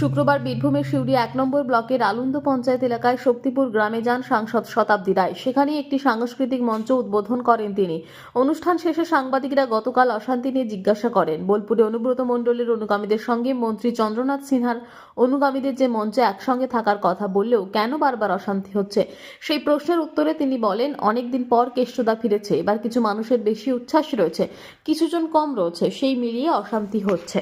শুক্রবার বীরভূমের সিউড়ি এক নম্বর ব্লকের আলন্দ পঞ্চায়েত এলাকায় শক্তিপুর গ্রামে যান সাংসদ শতাব্দী রায়। সেখানেই একটি সাংস্কৃতিক মঞ্চ উদ্বোধন করেন তিনি। অনুষ্ঠান শেষে সাংবাদিকরা গতকাল অশান্তি নিয়ে জিজ্ঞাসা করেন। বোলপুরে অনুব্রত মণ্ডলের অনুগামীদের সঙ্গে মন্ত্রী চন্দ্রনাথ সিনহার অনুগামীদের যে মঞ্চে একসঙ্গে থাকার কথা বললেও কেন বারবার অশান্তি হচ্ছে? সেই প্রশ্নের উত্তরে তিনি বলেন অনেকদিন পর কেষ্টদা ফিরেছে। এবার কিছু মানুষের বেশি উচ্ছ্বাস রয়েছে। কিছুজন কম রয়েছে। সেই মিলিয়ে অশান্তি হচ্ছে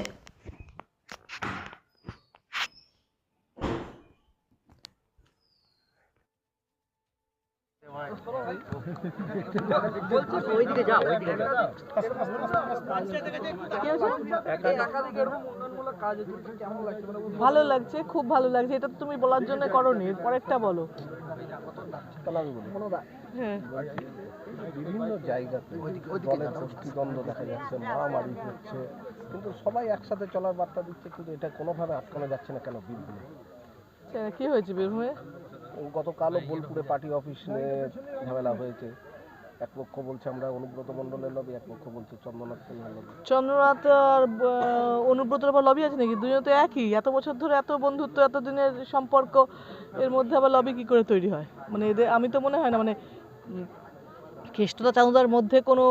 ওইদিকে যা ওইদিকে যা ভালো লাগছে খুব ভালো লাগছে। এটা তুমি বলার জন্য করনি পরেরটা বলো। হ্যাঁ। বিভিন্ন জায়গাতে দলের গোষ্ঠীদ্বন্দ্ব দেখা যাচ্ছে মারামারি হচ্ছে। কিন্তু সবাই একসাথে চলার বার্তা দিচ্ছে কিন্তু এটা কোনোভাবে আটকানো যাচ্ছে না কেন বীরভূমে? আচ্ছা, কি হয়েছে বীরভূমে? গতকালও বোলপুরে পার্টি অফিস নিয়ে ঝামেলা হয়েছে। এক পক্ষ বলছে আমরা অনুব্রত মণ্ডলের লবি এক পক্ষ বলছে চন্দ্রনাথ সিনহার লবি চন্দ্রনাথ আর অনুব্রতর আবার লবি আছে নাকি? দুজন তো একই। এত বছর ধরে এত বন্ধুত্ব এত দিনের সম্পর্ক এর মধ্যে আবার লবি কি করে তৈরি হয়? মানে এদের আমি তো মনে হয় না মানে কেষ্টদা চাঁদার মধ্যে কোনো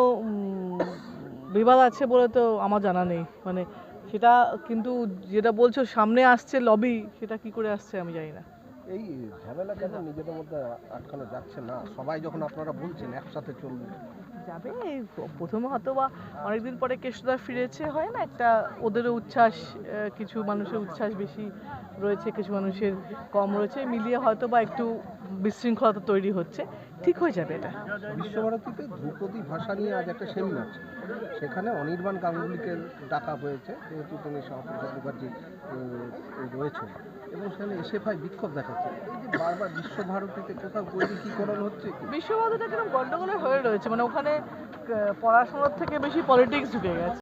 বিবাদ আছে বলে তো আমার জানা নেই। মানে সেটা কিন্তু যেটা বলছো সামনে আসছে লবি সেটা কি করে আসছে আমি জানি না। এই ঝামেলা কেন নিজেদের মধ্যে আটকানো যাচ্ছে না সবাই যখন আপনারা বলছেন একসাথে চলবে যাবে। প্রথমে হয়তো বা অনেকদিন পরে কেষ্টদা ফিরেছে হয় না? একটা ওদেরও উচ্ছ্বাস কিছু মানুষের উচ্ছ্বাস বেশি রয়েছে কিছু মানুষের কম রয়েছে মিলিয়ে হয়তো বা একটু বিশৃঙ্খলতা তৈরি হচ্ছে। ঠিক হয়ে যাবে এটা। বিশ্বভারতীতে ধ্রুপদী ভাষা নিয়ে আজ একটা সেমিনার সেখানে অনির্বাণ গাঙ্গুলিকে ডাকা হয়েছে যেহেতু তিনি শ্যামাপ্রসাদ মুখার্জি রয়েছে এবং সেখানে এসে ভাই বিক্ষোভ দেখাচ্ছে। বারবার বিশ্বভারতীতে কোথাও বৈদিকীকরণ হচ্ছে? কি বিশ্বভারতীটা কীরকম গন্ডগোলের হয়ে রয়েছে। মানে ওখানে পড়াশোনার থেকে বেশি পলিটিক্স ঢুকে গেছে।